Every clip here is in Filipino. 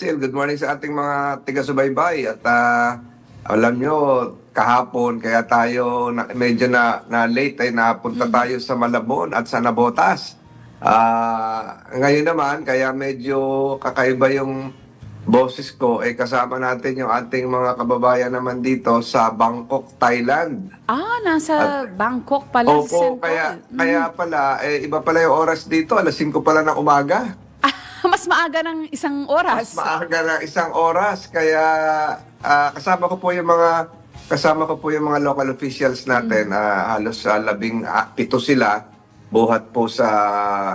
Cecil. Good morning sa ating mga tiga-subaybay. At ah, alam nyo, kahapon, kaya tayo na, medyo na, na late ay napunta tayo sa Malabon at sa Nabotas. Ah, ngayon naman, kaya medyo kakaiba yung boses ko, eh kasama natin yung ating mga kababayan naman dito sa Bangkok, Thailand. Ah, nasa Bangkok pala si Opo, Sentol. kaya, Mm. kaya pala, eh, iba pala yung oras dito, alas 5 pala ng umaga. Mas maaga ng isang oras. Mas maaga na isang oras. Kaya ah, kasama ko po yung mga kasama ko po yung mga local officials natin. Ah, halos sa labing ah, pito sila buhat po sa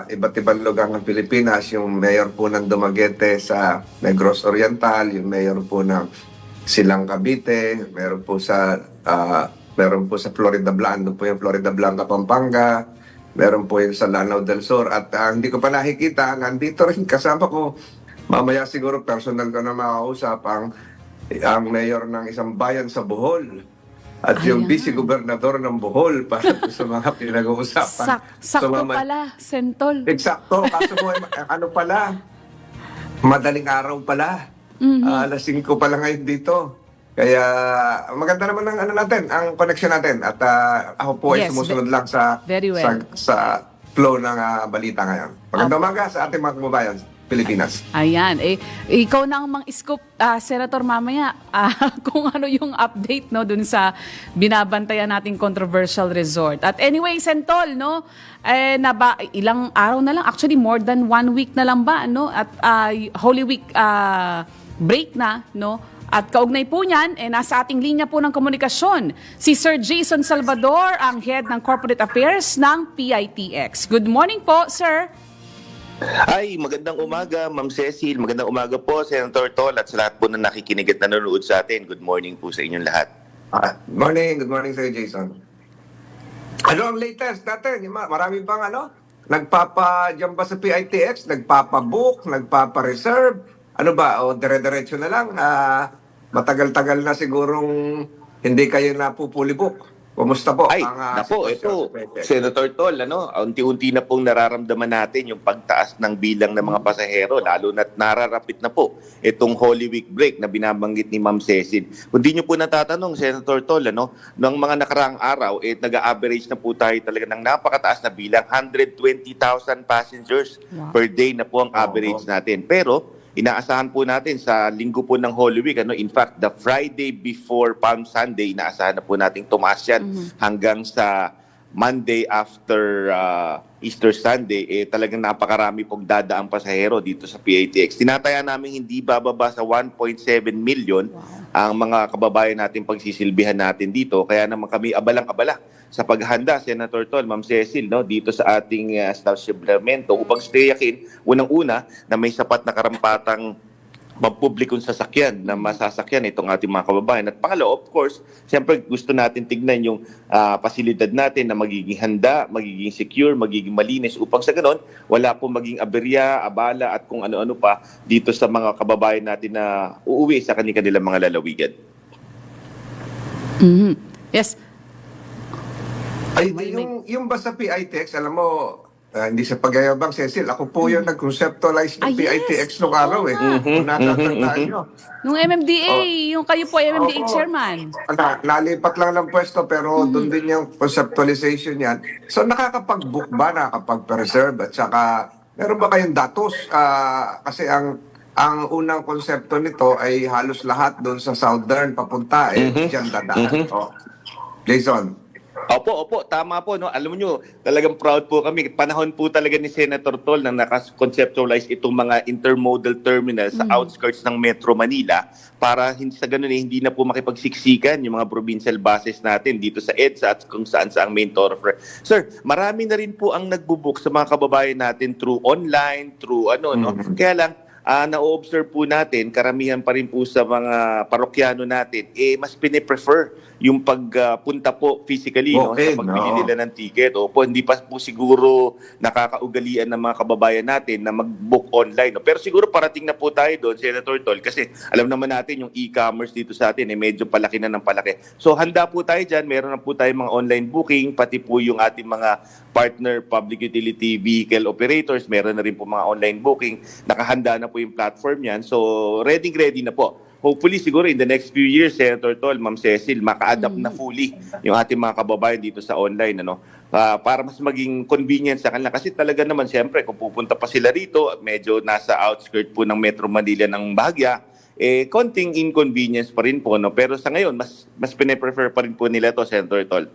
iba't ibang lugar ng Pilipinas. Yung mayor po ng Dumaguete sa Negros Oriental yung mayor po ng Silang Cavite meron po sa ah, meron po sa Florida Blanca po yung Florida Blanca Pampanga Meron po yung sa Lanao del Sur at ah, hindi ko pa nakikita, nandito rin kasama ko. Mamaya siguro personal ko na makausap ang, ang mayor ng isang bayan sa Bohol at yung Ayan. vice-gobernador ng Bohol para sa mga pinag-uusapan. Sak sakto Sumama- pala, Sentol. Eksakto, kaso mo, eh, ano pala, madaling araw pala. Mhm. Ah, alas 5 pa lang ngayon dito. Kaya maganda naman ang ano natin, ang connection natin. At ah, ako po ay Yes, sumusunod lang sa well. sa, sa flow ng ah, balita ngayon. Magandang umaga sa ating mga kababayan, Pilipinas. Ayan, eh, ikaw na ang mang-scoop, ah, Senator, mamaya, ah, kung ano yung update, no, dun sa binabantayan nating controversial resort. At anyway, Sentol, no, eh, na ba, ilang araw na lang, actually more than one week na lang ba, no, at ah, Holy Week ah, break na, no, at kaugnay po niyan, eh, nasa ating linya po ng komunikasyon, si Sir Jason Salvador, ang head ng Corporate Affairs ng PITX. Good morning po, sir. Ay, magandang umaga, Ma'am Cecil. Magandang umaga po, Senator Tol, at sa lahat po na nakikinig at nanonood sa atin. Good morning po sa inyong lahat. Ah, good morning, good morning sa'yo, Jason. Ano ang latest natin? Marami pang ano? Nagpapa-jump ba sa PITX? Nagpapa-book? Nagpapa-reserve? Ano ba? O dire-diretso na lang? Ah, matagal-tagal na sigurong hindi kayo napupuli-book. Kumusta po Ay, ang ah, napo, ito? Senator Tol, ano, unti-unti na pong nararamdaman natin yung pagtaas ng bilang ng mga pasahero, lalo na't nararapit na po itong Holy Week break na binabanggit ni Ma'am Cecil. Kung di nyo po natatanong, Senator Tol, ano, ng mga nakaraang araw, eh, nag-average na po tayo talaga ng napakataas na bilang, 120,000 passengers Wow. per day na po ang average Oo. natin. Pero, inaasahan po natin sa linggo po ng Holy Week, ano, in fact, the Friday before Palm Sunday, inaasahan na po natin tumaas yan hanggang sa Monday after uh, Easter Sunday, eh talagang napakarami pong dadaang pasahero dito sa PATX. Tinataya namin hindi bababa sa 1.7 million ang mga kababayan natin pagsisilbihan natin dito. Kaya naman kami abalang-abala sa paghahanda, Senator Tol, Ma'am Cecil, no, dito sa ating uh, staff supplemento upang tiyakin, unang-una, na may sapat na karampatang magpublikong sasakyan na masasakyan itong ating mga kababayan. At pangalawa, of course, siyempre gusto natin tignan yung ah, pasilidad natin na magiging handa, magiging secure, magiging malinis upang sa ganon, wala po maging aberya, abala at kung ano-ano pa dito sa mga kababayan natin na uuwi sa kanilang mga lalawigan. Mhm. Yes. Ay, May- yung, yung ba sa PITX, alam mo, ah, hindi sa pagyayabang, Cecil, ako po yung nag-conceptualize ng Ah, yes. PITX nung araw eh. nga. Kung natatandaan nyo. Nung MMDA, yung kayo po MMDA Oo. chairman. Na, nalipat lang ng pwesto pero doon din yung conceptualization yan. So nakakapag-book ba, nakakapag-preserve at saka meron ba kayong datos? Ah, kasi ang ang unang konsepto nito ay halos lahat doon sa southern papunta eh diyan dadaan. Oh. Jason. Opo, opo, tama po. No? Alam nyo, talagang proud po kami. Panahon po talaga ni Senator Tol na nakakonceptualize itong mga intermodal terminals sa outskirts ng Metro Manila para hindi sa ganun eh, hindi na po makipagsiksikan yung mga provincial buses natin dito sa EDSA at kung saan sa ang main thoroughfare. Sir, marami na rin po ang nagbubook sa mga kababayan natin through online, through ano, no? Kaya lang, Ah, na-observe po natin, karamihan pa rin po sa mga parokyano natin, eh, mas piniprefer yung pagpunta po physically no, Okay, sa pagbili no. nila ng ticket. O po, hindi pa po siguro nakakaugalian ng mga kababayan natin na mag-book online. No? Pero siguro parating na po tayo doon, Senator Tol, kasi alam naman natin yung e-commerce dito sa atin, eh, medyo palaki na ng palaki. So handa po tayo dyan, meron na po tayo mga online booking, pati po yung ating mga partner public utility vehicle operators, meron na rin po mga online booking. Nakahanda na po po yung platform yan. So, ready-ready na po. Hopefully, siguro in the next few years, Senator Tol, Ma'am Cecil, maka-adapt na fully yung ating mga kababayan dito sa online. Ano? Ah, para mas maging convenient sa kanila. Kasi talaga naman, siyempre, kung pupunta pa sila rito, medyo nasa outskirt po ng Metro Manila ng Bahagya, eh, konting inconvenience pa rin po. No? Pero sa ngayon, mas, mas pine-prefer pa rin po nila to Senator Tol.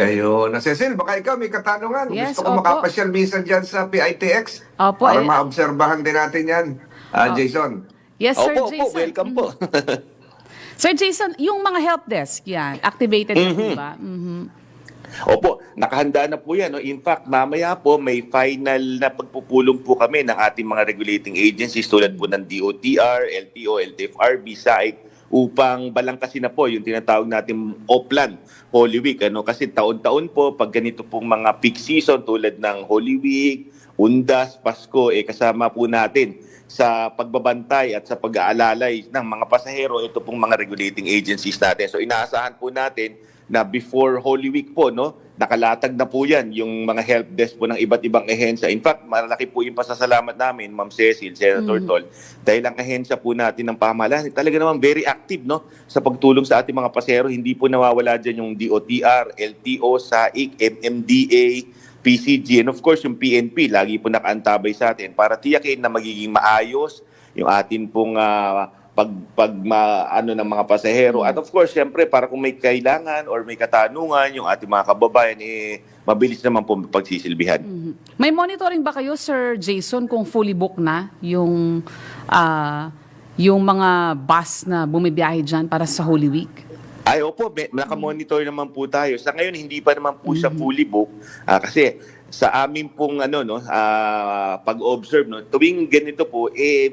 Kayo, na Cecil, baka ikaw may katanungan. Yes, Gusto ko opo. makapasyal minsan dyan sa PITX. Opo, Para eh. maobserbahan din natin yan, ah, Oh. Jason. Yes, Sir opo, Jason. opo, welcome po. Sir Jason, yung mga help desk, yan, activated na po Mhm. ba? Mhm. Opo, nakahanda na po yan. No? In fact, mamaya po may final na pagpupulong po kami ng ating mga regulating agencies tulad po ng DOTR, LTO, LTFRB, SAIC upang balangkasin na po yung tinatawag natin Oplan Holy Week. Ano? Kasi taon-taon po, pag ganito pong mga peak season tulad ng Holy Week, Undas, Pasko, eh kasama po natin sa pagbabantay at sa pag-aalalay ng mga pasahero, ito pong mga regulating agencies natin. So inaasahan po natin na before Holy Week po, no, nakalatag na po yan yung mga help desk po ng iba't ibang ehensya. In fact, malaki po yung pasasalamat namin, Ma'am Cecil, Senator Tol, dahil ang ehensya po natin ng pamahalaan, talaga naman very active no, sa pagtulong sa ating mga pasahero. Hindi po nawawala dyan yung DOTR, LTO, SAIC, MMDA, PCG, and of course yung PNP, lagi po nakaantabay sa atin para tiyakin na magiging maayos yung atin pong ah, pag pag ma, ano ng mga pasahero at of course syempre para kung may kailangan or may katanungan yung ating mga kababayan eh mabilis naman po pagsisilbihan. Mhm. May monitoring ba kayo, Sir Jason, kung fully book na yung, ah, yung mga bus na bumibiyahe dyan para sa Holy Week? Ay, opo, nakamonitor naman po tayo. Sa ngayon, hindi pa naman po siya fully book. Ah, kasi sa amin pong ano, no, ah, pag-observe, no, tuwing ganito po, eh,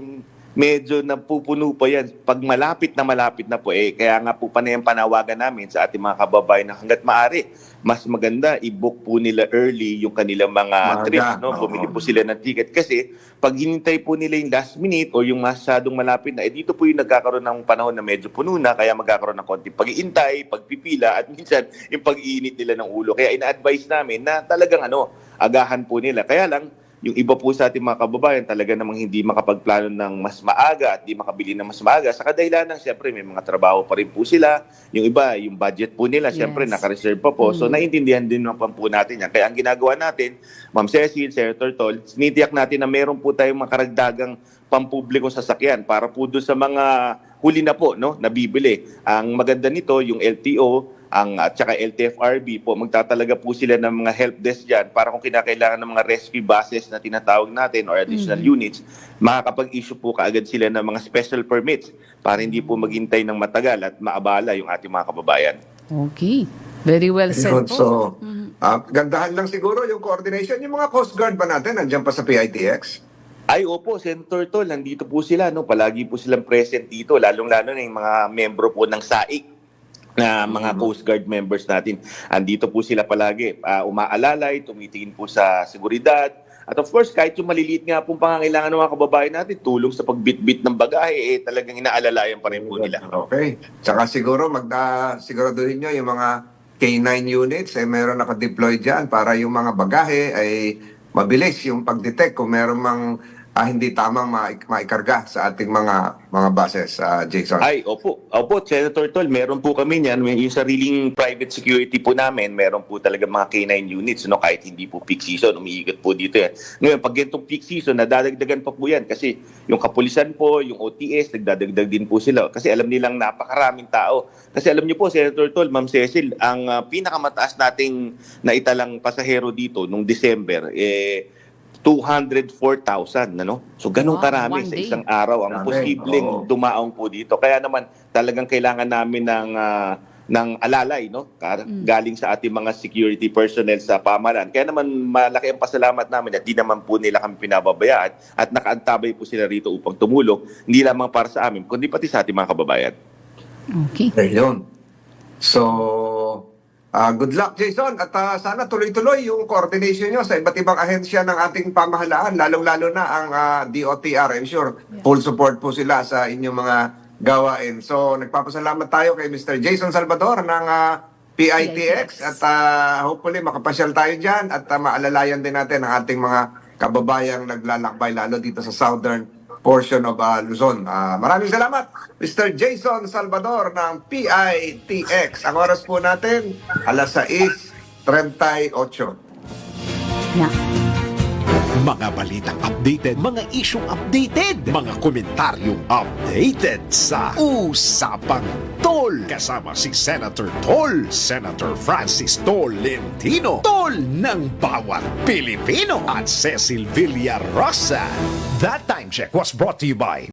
medyo napupuno pa yan. Pag malapit na malapit na po, eh, kaya nga po panayang panawagan namin sa ating mga kababayan na hanggat maaari, mas maganda i-book po nila early yung kanilang mga Maaga, trips, no? oo. Bumili po sila ng ticket. Kasi pag hinintay po nila yung last minute o yung masyadong malapit na, eh dito po yung nagkakaroon ng panahon na medyo puno na, kaya magkakaroon ng konting pag-iintay, pagpipila, at minsan yung pag-iinit nila ng ulo. Kaya ina-advise namin na talagang ano, agahan po nila. Kaya lang, yung iba po sa ating mga kababayan talaga namang hindi makapagplano ng mas maaga at di makabili ng mas maaga. Sa kadahilan ng siyempre may mga trabaho pa rin po sila. Yung iba, yung budget po nila, siyempre Yes. naka-reserve pa po. So naiintindihan din naman po natin yan. Kaya ang ginagawa natin, Ma'am Cecil, Senator Tol, sinitiyak natin na meron po tayong mga karagdagang pampublikong sasakyan para po doon sa mga huli na po, no, nabibili. Ang maganda nito, yung LTO, ang at saka LTFRB po, magtatalaga po sila ng mga help desk dyan para kung kinakailangan ng mga rescue buses na tinatawag natin or additional units, makakapag-issue po kaagad sila ng mga special permits para hindi po maghintay ng matagal at maabala yung ating mga kababayan. Okay. Very well said Yun, po. so, ah, gandahan lang siguro yung coordination. Yung mga Coast Guard ba natin, nandiyan pa sa PITX? Ay, opo, Senator Tol, nandito po sila, no? Palagi po silang present dito, lalong-lalo na yung mga membro po ng SAIC na mga Coast Guard members natin. Andito po sila palagi, ah, umaalalay, tumitingin po sa seguridad. At of course, kahit yung maliliit nga pong pangangailangan ng mga kababayan natin, tulong sa pagbitbit ng bagahe, eh, talagang inaalalayan pa rin po nila. Okay. Tsaka siguro, magda, siguraduhin nyo yung mga K9 units, eh, meron naka-deploy dyan para yung mga bagahe ay mabilis yung pag-detect kung meron mang ah, hindi tamang ma- maikarga sa ating mga mga buses, ah, Jason. Ay, opo. Opo, Senator Tol, meron po kami niyan. Yung sariling private security po namin, meron po talaga mga K9 units, no? kahit hindi po peak season, umiikot po dito yan. Ngayon, pag ganitong peak season, nadadagdagan pa po yan kasi yung kapulisan po, yung OTS, nagdadagdag din po sila. Kasi alam nilang napakaraming tao. Kasi alam niyo po, Senator Tol, Ma'am Cecil, ang ah, pinakamataas nating naitalang pasahero dito nung December, eh, 204,000, ano? So ganun Wow, karami sa isang araw ang Dami, posibleng dumaong po dito. Kaya naman talagang kailangan namin ng ah, ng alalay no Ka- galing sa ating mga security personnel sa pamahalaan. Kaya naman malaki ang pasalamat namin at di naman po nila kami pinababayaan at nakaantabay po sila rito upang tumulong hindi lamang para sa amin kundi pati sa ating mga kababayan. Okay. Ayun. So, ah, good luck, Jason. At ah, sana tuloy-tuloy yung coordination nyo sa iba't ibang ahensya ng ating pamahalaan, lalong-lalo na ang ah, DOTR. I'm sure full support po sila sa inyong mga gawain. So, nagpapasalamat tayo kay Mr. Jason Salvador ng ah, PITX at ah, hopefully makapasyal tayo dyan at ah, maalalayan din natin ang ating mga kababayang naglalakbay lalo dito sa southern portion of uh, Luzon. Ah, maraming salamat, Mr. Jason Salvador ng PITX. Ang oras po natin, alas 6.38. Yeah. Mga balitang updated, mga isyong updated, mga komentaryong updated sa Usapang Tol. Kasama si Senator Tol, Senator Francis Tolentino, Tol ng bawat Pilipino at Cecil Villarosa. That time check was brought to you by